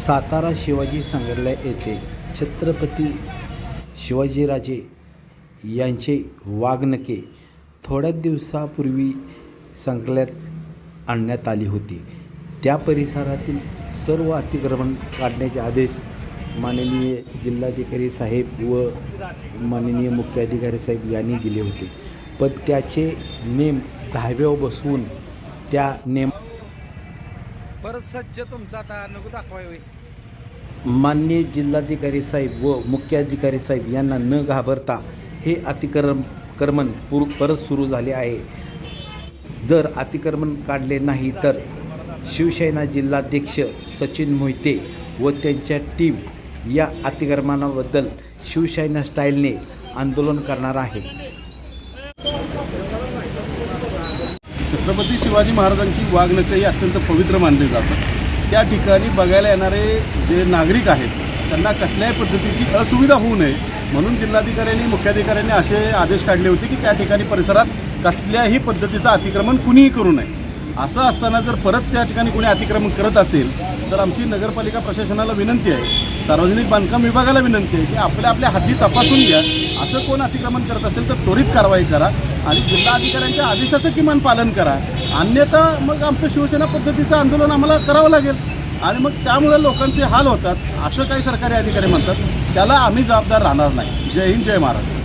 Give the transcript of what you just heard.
सातारा शिवाजी संग्रहालय येथे छत्रपती शिवाजीराजे यांचे वाघनके थोड्या दिवसापूर्वी संग्रहालयात आणण्यात आली होती. त्या परिसरातील सर्व अतिक्रमण काढण्याचे आदेश माननीय जिल्हाधिकारी साहेब व माननीय मुख्याधिकारी साहेब यांनी दिले होते. पण त्याचे नेम दहाव्यावर बसवून त्या नेम परत सज्ज तुमचा आता नको दाखवाय माननीय जिल्हाधिकारी साहेब व मुख्याधिकारी साहेब यांना न घाबरता हे अतिक्रम क्रमण पुर परत सुरू झाले आहे. जर अतिक्रमण काढले नाही तर शिवसेना जिल्हाध्यक्ष सचिन मोहिते व त्यांच्या टीम या अतिक्रमणाबद्दल शिवसेना स्टाईलने आंदोलन करणार आहे. छत्रपती शिवाजी महाराजांची वाघनखे अत्यंत पवित्र मानली जातं त्या ठिकाणी बघायला येणारे जे नागरिक आहेत त्यांना कसल्याही पद्धतीची असुविधा होऊ नये. म्हणून जिल्हाधिकाऱ्यांनी मुख्याधिकाऱ्यांनी असे आदेश काढले होते की त्या ठिकाणी परिसरात कसल्याही पद्धतीचं अतिक्रमण कुणीही करू नये. असं असताना जर परत त्या ठिकाणी कोणी अतिक्रमण करत असेल तर आमची नगरपालिका प्रशासनाला विनंती आहे सार्वजनिक बांधकाम विभागाला विनंती आहे की आपल्या आपल्या हद्दी तपासून घ्या. असं कोण अतिक्रमण करत असेल तर त्वरित कारवाई करा आणि जिल्हाधिकाऱ्यांच्या आदेशाचं किमान पालन करा. अन्यथा मग आमचं शिवसेना पद्धतीचं आंदोलन आम्हाला करावं लागेल. आणि मग त्यामुळे लोकांचे हाल होतात असं काही सरकारी अधिकारी म्हणतात. त्याला आम्ही जबाबदार राहणार नाही. जय हिंद जय महाराज